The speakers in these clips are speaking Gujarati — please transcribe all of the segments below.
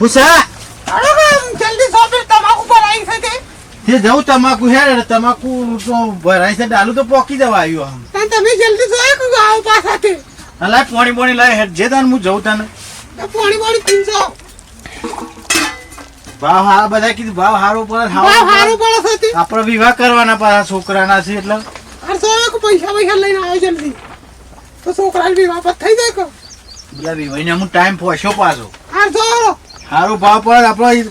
ભાઈ, જલ્દી શોપિંગ તમાકુ ભરાઈ છે તે. તે જવું તમાકુ હેડ તમાકુ તો ભરાય છે ડાલુ તો પોકી જવા આવ્યો આમ. તમે જલ્દી જોયા કે આવો પાછા તે. અલા પોણી પોણી લાય હેડ જે તાન હું જઉં તને. પોણી પોણી પીંજો ભાવ હા બધા કીધું ભાવ હારો પડે ભાવ હારો પડે છે તે. આપણે વિવાહ કરવાના પાછા છોકરાના છે એટલે. અરે સો કે પૈસા પૈસા લઈને આવે જલ્દી. તો છોકરા વિવાહ પર થઈ જાય કે? બધા વિવાહને હું ટાઈમ પહોંચ્યો પાછો. અરે જો હારો ભાવ પડે આપણે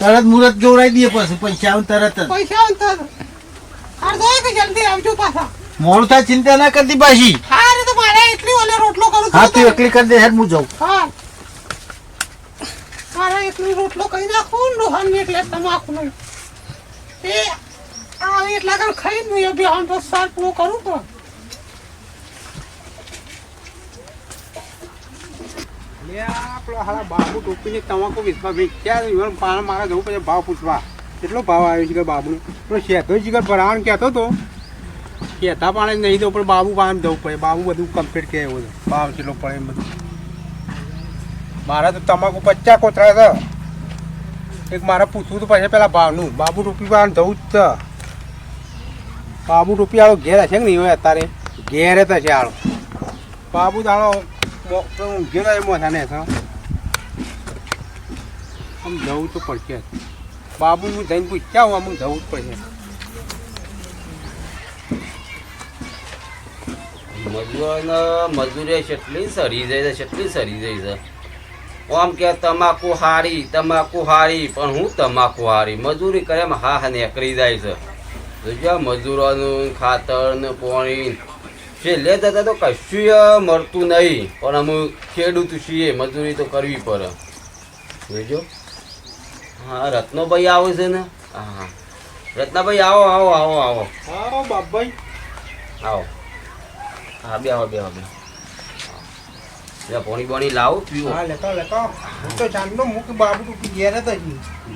તરત મુહૂર્ત જોડાઈ દઈએ પછી પૈસા તરત પૈસા કે જલ્દી આવજો પાછા. મોડું થાય ચિંતા ના કરતી પાછી. હા તો મારે એટલી ઓલે રોટલો કરું હા તું એકલી કરી દે હેડ હું જાઉં. હા. મારે એટલી રોટલો કહી નાખું રોહન ને એટલે તમાકુ નહીં. એ આવે એટલા કર ખાઈ ને એ બી આમ તો સાર પૂરો કરું તો આપણા હાલા બાબુ ટોપીને તમાકુ વિશ્વા ભાઈ ક્યાં પાણા મારા જવું પછી ભાવ પૂછવા. કેટલો ભાવ આવ્યો છે કે બાબુનો? તો શેતો જ કે કહેતો હતો. કહેતા પાણી નહીં દઉં પણ બાબુ પાસે જવું પડે. બાબુ બધું કમ્પ્લીટ કહે એવું ભાવ કેટલો પડે એમ બધું. તો તમાકુ પચાસ કોતરા હતા એક મારે પૂછવું તો પછી પેલા ભાવનું. બાબુ ટોપી પાસે જવું જ છે. બાબુ ટોપી આળો ઘેર હશે કે નહીં હોય અત્યારે? ઘેર જ હશે આળો બાબુ દાડો ઘેર આવ્યો મોઢાને છે આમ જવું તો પડશે. બાબુ હું જઈને પૂછ્યા હું આમ જવું જ પડશે મજૂરોને મજૂરી કેટલી સરી જાય છે કેટલી સરી જાય છે આમ કે તમાકુ હારી તમાકુ હારી, પણ હું તમાકુ હારી, મજૂરી કરે એમ હા હા નીકળી જાય છે. જોજો મજૂરોનું ખાતર ને પાણી છેલ્લે જતા તો કશું મળતું નહીં. પણ અમે ખેડૂત છીએ મજૂરી તો કરવી પડે. જોજો હા રત્નભાઈ આવે છે ને? હા. રત્નાભાઈ આવો આવો આવો આવો. આવો બાપભાઈ. આવો. હા બે આવો બે આવો બે પોણી બોણી લાવો પીવો. હા લેતો લેતો. હું તો જાણતો હું કે બાબુ તું ઘેર જ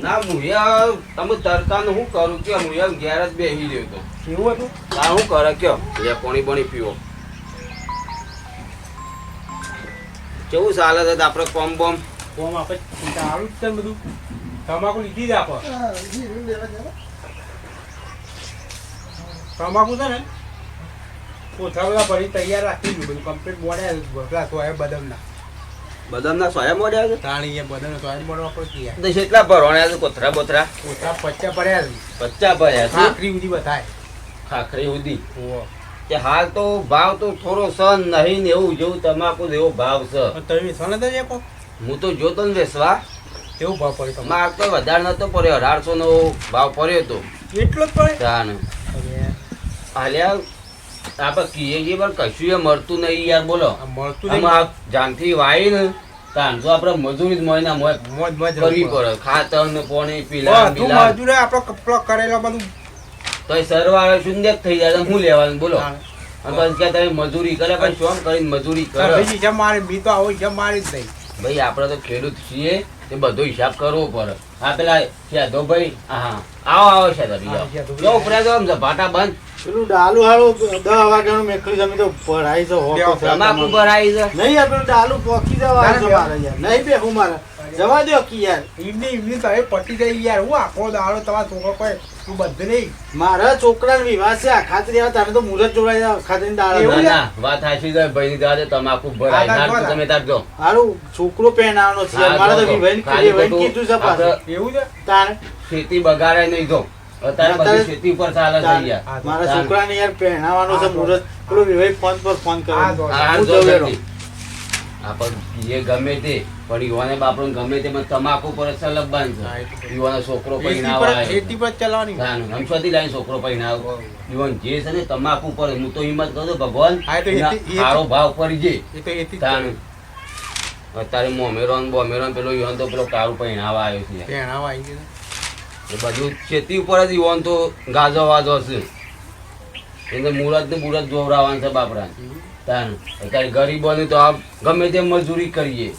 ના ના યાર તમે તરતા હું કરું? કે મુયા ઘેર જ બેસી રહ્યો તો? એવું હતું? આ શું કરે કયો? લે પાણી પાણી પીવો. કેવું ચાલે છે આપણે કોમ બોમ? કોમ આપણે સારું જ છે ને બધું. તમાકુ લીધી જ આપો. તમાકુ છે ને કોથા બધા ભરી તૈયાર રાખી દીધું બધું કમ્પ્લીટ મોડે બધા સોયા બદામના. બદામના સોયા મોડ્યા છે? તાણી એ બદામના સોયા મોડવા પડતી કેટલા ભરવાના છે? કોથરા બોથરા કોથરા પચ્ચા પડ્યા છે. પચ્ચા ભર્યા છે? આખરી બધી બતાય ખાખરી સુધી કે હાલ તો ભાવ તો થોડો સ નહીં ને એવું જેવું તમાકુ એવો ભાવ છે. તમે તો છે કો હું તો જોતો ને વેસવા કેવું ભાવ પડ્યો માર તો વધારે નતો પડ્યો અઢારસો નો ભાવ પડ્યો તો. એટલો જ પડે તાન અરે, હાલ્યા આપણે કીએ છીએ પણ કશું એ મળતું નહીં યાર બોલો. મળતું જાનથી વાઈ ને તાન તો આપણે મજૂરી જ મહિના મોજ મોજ કરવી પડે. ખાતર ને પાણી પીલા મજૂરે આપણો કપડો કરેલો બધું તો સરવાળો શૂન્ય થઈ જાય હું લેવાનું? બોલો. હા. કે તમે મજૂરી કરે પણ શું કરીને મજૂરી કરે. ભાઈ બી તો આવો જેમ મારી જ નહીં. ભાઈ આપણે તો ખેડૂત છીએ તે બધો હિસાબ કરવો પડે. હા પેલા શેધો ભાઈ હા આવો આવો શેધો ભાઈ હા, આવો. શેધો જો ઉપરે જો આમ ભાટા બંધ. પેલું ડાલુ હાલુ દસ વાગ્યાનું મેકલી જમી તો ભરાય છે હો તમાકુ. છે? નહીં પેલું ડાલુ પોકી જવા નહીં બેહું મારે. જવા દો કે યાર એમની એમની તો પટી ગઈ યાર. હું આખો દાડો તમારા છોકરો કોઈ તું બધું નહીં. મારા છોકરા વિવાહ છે આ ખાતરી આવે તારે તો મુહૂર્ત જોડાઈ જાવ ખાતરી દાડો ના ના વાત સાચી છે ભાઈ દાદા તમાકુ ભરાય. ના. તમે તારજો હારું છોકરો પહેરાવાનો છે. મારે તો વિવાહ વિવાહ કીધું છે પાછું. એવું છે? તારે? ખેતી બગાડે નહીં જો. અત્યારે ખેતી ઉપર ચાલે છે તારે. યાર. મારા. છોકરાને યાર પહેરાવાનો છે મુહૂર્ત પેલો વિવાહ ફોન પર ફોન હું. નથી. આપણ એ ગમે તે પણ યુવાને બાપડો ગમે તે તમાકુ પર છે છે. યુવાનો છોકરો. હમણાંથી લાઈને છોકરો પૈણાવ યુવાન જે છે ને તમાકુ પર હું તો હિંમત કરું ભગવાન સારો ભાવ પડી જે અત્યારે મોમેરોન બોમેરોન પેલો યુવાન તો પેલો કાળું પૈણાવા આવ્યો છે. પહેણાવા એ બધું ખેતી ઉપર જ યુવાન તો ગાજો વાજો છે. એને મુરત ને મુરત જોવરાવાનું છે બાપરા તાણ અત્યારે ગરીબોને તો આપ ગમે તે મજૂરી કરીએ.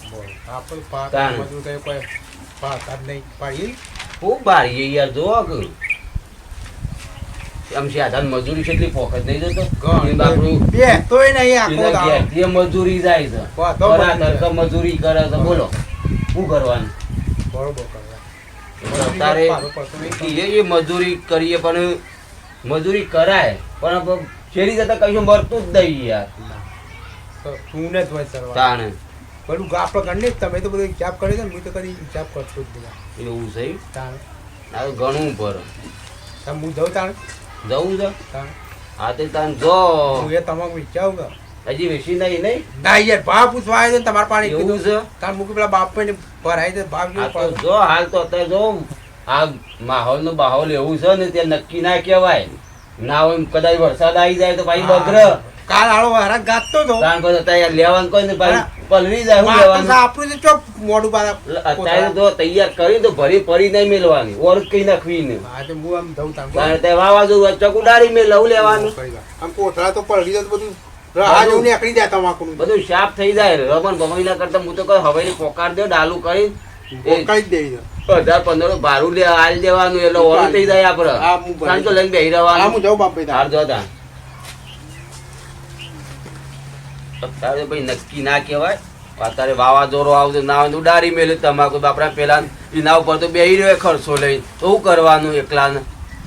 ખૂબ બારીએ યાર જો મજૂરી કેટલી ફોકટ નહીં જતો. ઘણી એ બાપરું બે તોય નહીં આખો એના મજૂરી જાય છે. વાહ, તો મજૂરી કરે છે. બોલો શું કરવાનું? બરોબર અત્યારે એ મજૂરી કરીએ પણ મજૂરી કરાય. પણ શેરી જતા કશું મરતું જ નહીં યાર. તું ને હોય સરવા તાણે. બધું આપણે ગણને તમે તો બધું હિસાબ કરી દે ને હું તો કદી હિસાબ કરતો જ બધા. એવું છે તાણે. આ ઘણું પર તમે હું જઉં તાણે? જવું છે? તાણે. હા તે તાન જો. હું એ તમાકુ વિચારું કે હજી વેચી નહીં નહીં? ના યાર ભાવ પૂછવા આવ્યો છે તમારા પાણી એવું કીધું. છે? તાર મૂકી પેલા બાપ ને ભરાય છે તો પડે? જો હાલ તો અત્યારે જો આ માહોલ નો બાહોલ એવું છે ને તે નક્કી ના કહેવાય. ના હોય કદાચ વરસાદ આવી જાય તો ભાઈ બગર કાલ આળો હરા ગાતો તો. કારણ કે તૈયાર લેવાનું કોઈ ને ભાઈ પલવી જાય હું લેવાનું. આપણું તો ચોક મોડું પાછા અત્યારે તો તૈયાર કરી તો ભરી પરી નહીં મેલવાની ઓર કઈ નાખવી ને હા તો હું આમ દઉં તાણ તે વાવાઝોડું ચકુડારી મેં લઉં લેવાનું. આમ કોથળા તો પલવી જાય બધું બધું સાફ થઈ જાય રમણ ભમણી કરતા હું તો હવેલી પોકાર દે ડાલુ કરી. જ હજાર પંદર ભાડું લે આલ દેવાનું એટલે ઓલું થઈ જાય આપડે. કારણ તો લઈને બેહી રહેવાનું. હાર તાણ. જો તા અત્યારે ભાઈ નક્કી ના કહેવાય. અત્યારે વાવાઝોડો આવતો ના આવે ઉડારી મેલે તમાકુ બાપરા પેલા એના ઉપર તો બેહી રહ્યો ખર્ચો લઈ તો શું કરવાનું એકલા ને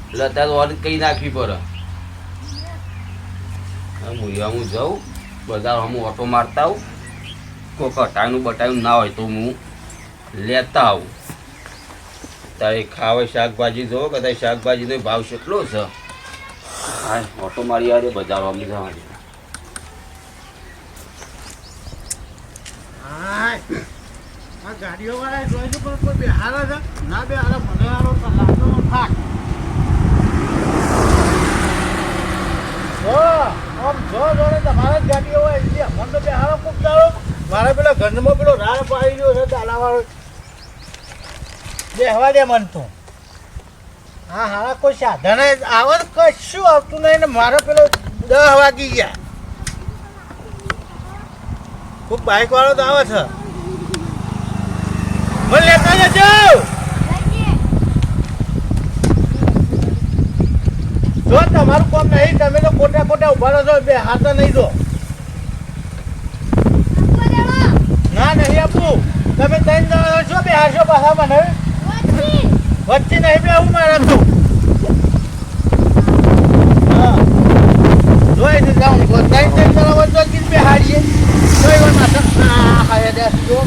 એટલે અત્યારે ઓર કઈ નાખવી પડે? હા, હું જાઉં. બધા હું ઓટો મારતા આવું. કોઈ કટાયું બટાયું ના હોય તો હું લેતા આવું. તારે ખાવે શાકભાજી જોવો કદાચ શાકભાજીનો ભાવ કેટલો છે? હા ઓટો મારી આવે બજાર અમી જવાની હાય. આ ગાડીઓ વાળા જોઈ છે પણ કોઈ બેહારે છે ના બેહારે મને હારો તો લાગતો થાક. આમ જો જો ને તમારા જ ગાડીઓ હોય એટલે મને તો બેહારો ખૂબ દાડો મારે પેલા ઘરમાં પેલો રાડ પાડી રહ્યો છે, દાલાવાળો. બેહવા દે મન તો. હા હા, કોઈ સાધન આવે કશું આવતું નહીં ને મારો પેલો દસ વાગી ગયા. ખૂબ બાઇક વાળો તો આવે છે. મને જો તમારું કામ નહીં તમે તો ખોટા ખોટા ઊભા રહો છો બે હાથ નહીં દો ના નહીં આપું. તમે ત્રણ જણા છો બે હાથો પાછા મને. વચ્ચે નહીં બે હું મારા છું હા જોઈ ને જાઉં ત્રણ ત્રણ જણા વચ્ચે કીધું બે હાડીએ જોઈ વાર માથા આ હાયા દે જો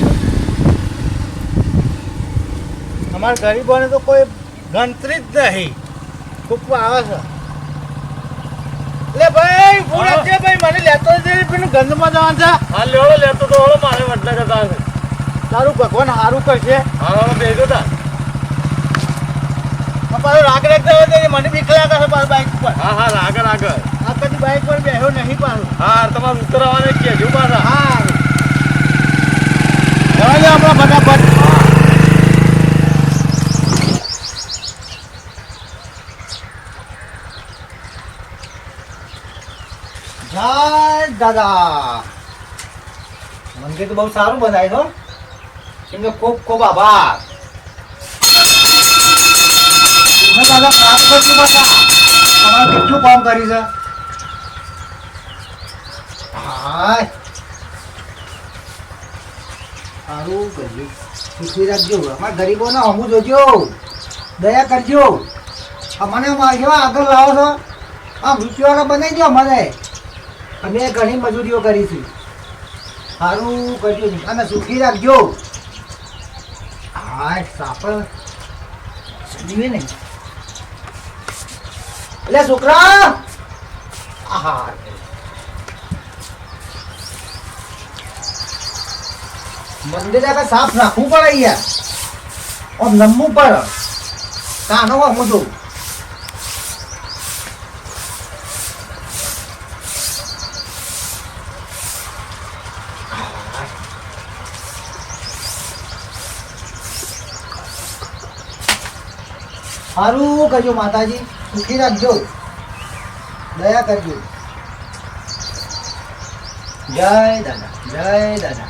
અમારા ગરીબોને તો કોઈ ગણતરી જ નહીં. ખૂબ આવે છે. લે ભાઈ પૂરા છે ભાઈ મને લેતો નથી પેલું ગંધમાં જવાનું છે. હા લેવડો લેતો તો ઓળો મારે વટલા જતા હશે. તારું ભગવાન સારું કરશે. હારો બેજો તા પાછો રાગ રાખતા હોય દે મને બીક લાગે છે પાછું બાઇક પર હા હા રાગ રાગ. આ કદી બાઇક પર બેહ્યો નહીં પાછું. હા તમારે ઉતરવાને કે જો પાછા. હા. દે આપણા ફટાફટ જય દાદા. મંદિર તો બહુ સારું બનાવ્યું કેમ કે ખૂબ ખૂબ આભાર. દાદા કામ કરશું બધા તમારે કેટલું કામ કર્યું છે? હાય. સારું કર્યું. શીખવી રાખજો. અમારા ગરીબોને હમું જોજો. દયા કરજો. અમને અમારા આગળ લાવો છો? આ રૂપિયાવાળા બનાવી દો અમારે અમે ઘણી મજૂરીઓ કરી છે. સારું કરજો અને સુખી રાખજો. હા સાપડ સમજીએ ને એટલે છોકરા! આહા. મંદિર આગળ સાફ રાખવું પડે યાર. ઓમ નમવું પડે. કાનો હું જો. સારું કરજો માતાજી, સુખી રાખજો. દયા કરજો. જય દાદા જય દાદા.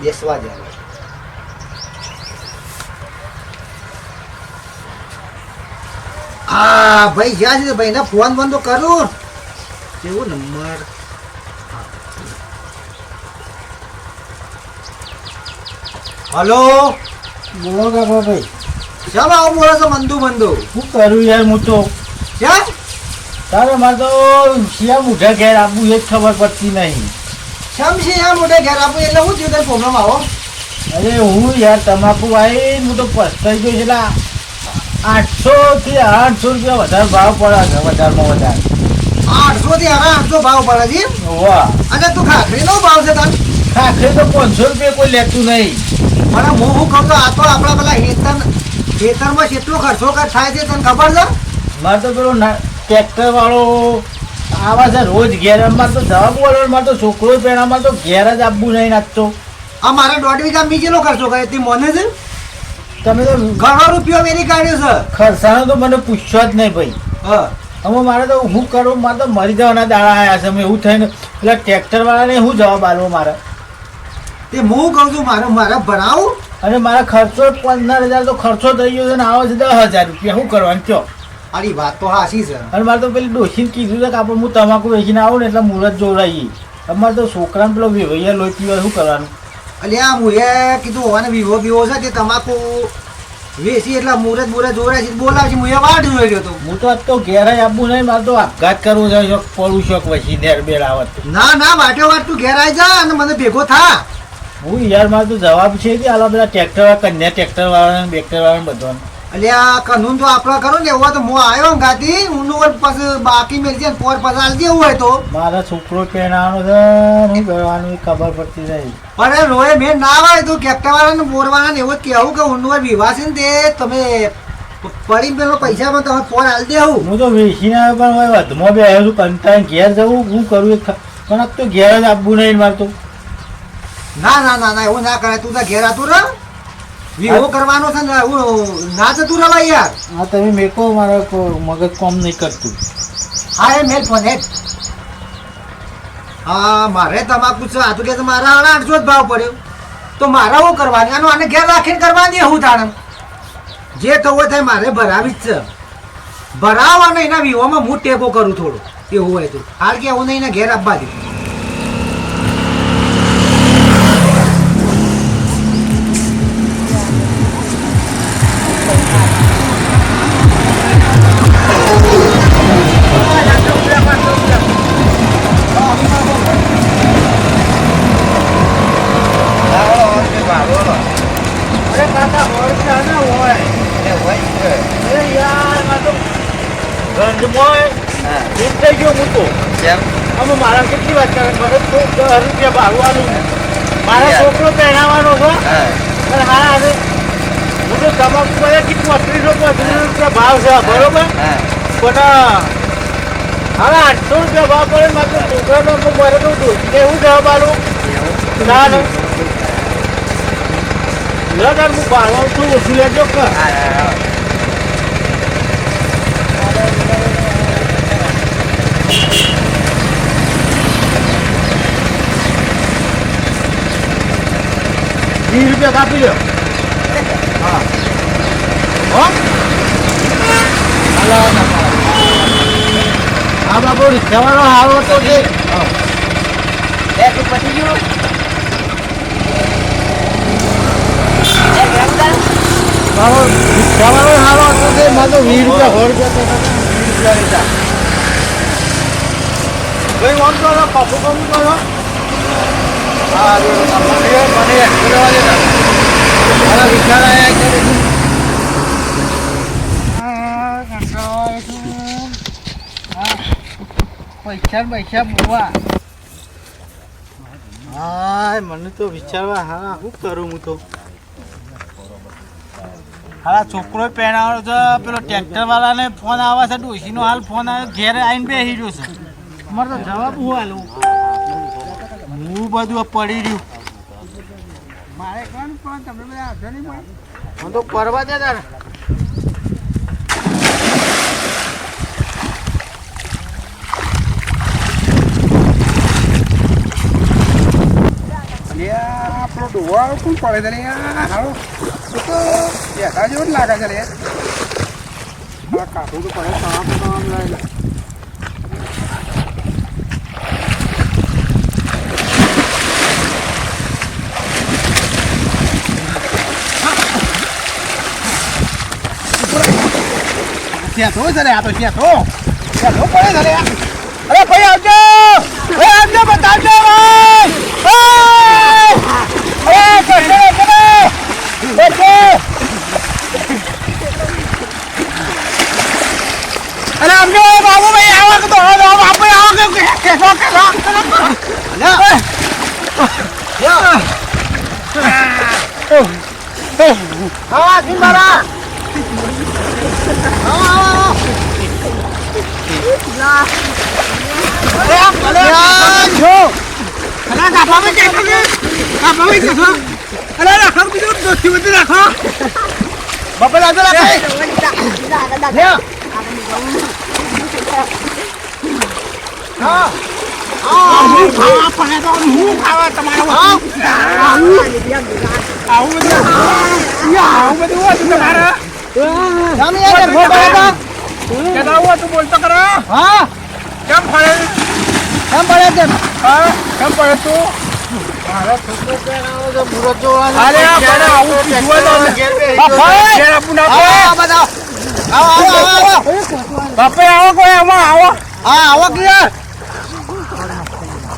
બેસવા દે હા, ભાઈ, જ્યાં છે ભાઈને ફોન ફોન તો કરું કેવો નંબર. હલો? બોલો કાકા ભાઈ. શા આવું બોલો છો મંદુ મંદુ? શું કરું યાર હું તો. ક્યાં? તારે મારે તો શિયા મુઠા ઘેર આપવું એ જ ખબર પડતી નહીં. શમશી શિયા મોઢે ઘેર આપું એટલે હું થયું તારે પ્રોબ્લેમ આવો? અરે હું યાર તમાકુ આવી હું તો પસ્તાઈ ગયો એટલે આઠસો થી આઠસો રૂપિયા વધારે ભાવ પડે છે વધારમાં વધારે. આઠસો થી આઠસો ભાવ પડે છે વાહ અને તું ખાખરી નો ભાવ છે તને ખાખરે તો પાંચસો રૂપિયા કોઈ લેતું નહીં. મને હું હું કહું તો આ તો આપણા પેલા હેતર ખેતરમાં કેટલો ખર્ચો થાય છે તને ખબર છે? મારે તો પેલો ટ્રેક્ટર વાળો આવા છે રોજ ઘેર અમારે તો જવાબ બોલો મારે તો છોકરો પહેણામાં તો ઘેર જ આપવું નહીં નાખતો. આ મારે દોઢ વીઘા બીજેલો ખર્ચો કરે તે મને છે? તમે તો ઘણો રૂપિયો મેરી કાઢ્યો છે. ખર્ચાનો તો મને પૂછશો જ નહીં ભાઈ. હા. હવે મારે તો હું કરું મારે તો મરી જવાના દાડા આવ્યા છે. એવું થઈને પેલા ટ્રેક્ટર વાળાને શું જવાબ આલવો મારે? તે હું કહું છું મારે મારા ભણાવું. અને મારા ખર્ચો પંદર હજાર તો ખર્ચો થઈ ગયો છે ને આવે છે દસ હજાર રૂપિયા. શું કરવાનું? કયો? આરી વાત તો હાસી છે. અને મારે તો પેલી ડોસીને કીધું છે કે આપણે હું તમાકુ વેચીને આવું ને એટલે મુહૂર્ત જોડાઈએ. અમારે તો છોકરાને પેલો વિવૈયા લોહી પીવા શું કરવાનું? એટલે આ મુએ કીધું હોવાને વિવો વિવો છે તે તમાકુ વેચી એટલે મુરત મુરત જોડાય છે. બોલાવશે મુએ વાટ જોઈ રહ્યો તો. હું તો આજ તો ઘેર જ આપવું નહીં મારે તો આપઘાત કરવો છે પડું શોખ પછી નેર બેર આવત. ના ના વાટે વાટ તું ઘેર આવી જા અને મને ભેગો થા. હું યાર મારે તો જવાબ છે કે આલા બધા ટ્રેક્ટર વાળા કન્યા ટ્રેક્ટર વાળાને બેક્ટર વાળાને બધાને. આ કાનૂન તો આપણા કરો ને એવો તો હું આવ્યો ને ગાતી ઊંડું પછી બાકી મેળ છે ને પોર પછી આલતી એવું હોય તો. મારા છોકરો પહેરાવાનો છે હું કરવાનું ખબર પડતી નહીં અરે રોએ મેં ના આવે તો કેકટાવાળા ને બોરવાળા ને એવું જ કહેવું કે ઊંડું વિવાહ છે ને તે તમે પડી પેલો પૈસામાં તમે ફોન આલી દેવું હું તો વેચીને આવ્યો પણ વધમાં બે આવ્યો છું ઘેર જવું હું કરું પણ તો ઘેર જ આપવું નહીં મારતું તો. ના ના ના ના એવું ના કરે તું તો ઘેર આતું રહ. વિવો કરવાનો છે ને હું ના જતું રવાય યાર. હા તમે મેકો મારા મગજ કોમ નહીં કરતું. હા એ મેલ ફોન હેડ. હા મારે તમાકુ છે આ તો કે મારા આણા આઠસો જ ભાવ પડ્યો. તો મારે શું કરવાની? આનું આને ઘેર રાખીને કરવાની હું તાણે. જે થવું થાય મારે ભરાવી જ. છે ભરાવવાનો એના વિવોમાં હું ટેકો કરું થોડું. એવું હોય તો. હાલ કે હું નહીં એના ઘેર આપવા દઉં રૂપિયા ભાવ છે બરોબર? પણ હવે આઠસો રૂપિયા ભાવ પડે તો છોકરાનો અમુક મારે તો ડોસીને હું જવાબ આલું ના ના. લગન હું ભાડવાનું છું ઓછું લેજો વીસ રૂપિયા કાપી લો હા. હો? હા બાપુ રિક્ષાવાળો હારો તો છે. પતી ગયું? રિક્ષાવાળો હારો હતો તે મારે તો વીસ રૂપિયા હતો વીસ રૂપિયા લીધા ભાઈ ઓમ કરો કપુ કમ કરો. હા મને આવ્યા કે પૈસા પૈસા મૂકવા. હા મને તો વિચારવા હા શું કરું હું તો? હા છોકરો પહેરાવાનો છે પેલો ટ્રેક્ટર વાળાને ફોન આવે છે ડોશીનો હાલ ફોન આવ્યો ઘેર આવીને બેસી રહ્યો છે. મારે તો જવાબ હું હાલું હું બધું પડી રહ્યું. મારે કોણ પણ તમે બધા નહીં મળે? હું તો પરવા દે તારે અને આ આપણો ડોવા કોણ પડે છે લે આ હાલો. તો તો, બેઠા જેવો લાગે છે લે કાઢું તો પડે કામ કામ લઈને ત્યાં તો શેઠો છે તો ત્યાં તો. શેઠો પડે છે અરે ભાઈ, આવજો! ભાઈ, આવજો, બતાવજો ભાઈ! અરે ચડે ચડે બેઠો અરે આવજો બાબુ ભાઈ આવો કે તો આવો બાપુ આવો કે કેસો કેસો હા કિન મારા હા કેમ ફરે કેમ પડે તેમ હા કેમ ફરે તું અરે આ મને આવું કીધું હોય તો ઘેર આપું ના આવો પડે. આવો આવો આવો આવો બાપે આવો કોઈ આમાં આવો હા આવો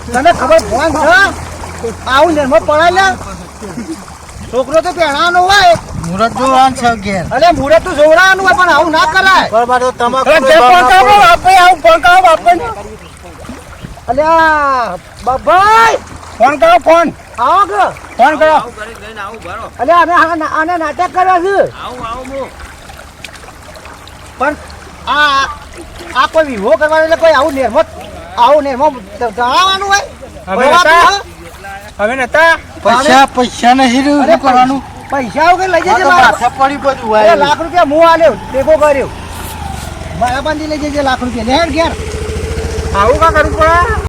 તને ખબર ફોન છે આવું નિર્મળ પડાય છોકરો તો પહેણાનો હોય મુરત જોવાનું છે ઘેર અરે મુરત તો જોવડાવવાનું હોય પણ આવું ના કરાય બરાબર તમારે બાપે આવું ફોન કરો, બાપે. અલ્યા બભાઈ ફોન કરો ફોન. આવો કે. ફોન કરો. અલ્યા અમે આને- નાટક કરવા છે. પણ આ આ કોઈ વિવો કરવાનો એટલે કોઈ આવું નિર્મત આવું નિર્મો જણાવવાનું હોય? હવે નતા? હવે નતા? પૈસા પૈસા નહીં રહ્યું કરવાનું? પૈસા વગર લઈ જજે મારા. પડી બધું અરે લાખ રૂપિયા હું આલ્યો ટેકો કર્યો. મારા બાંધી લઈ જજે લાખ રૂપિયા. લેણ ઘેર. આવું કા કરવું પડે?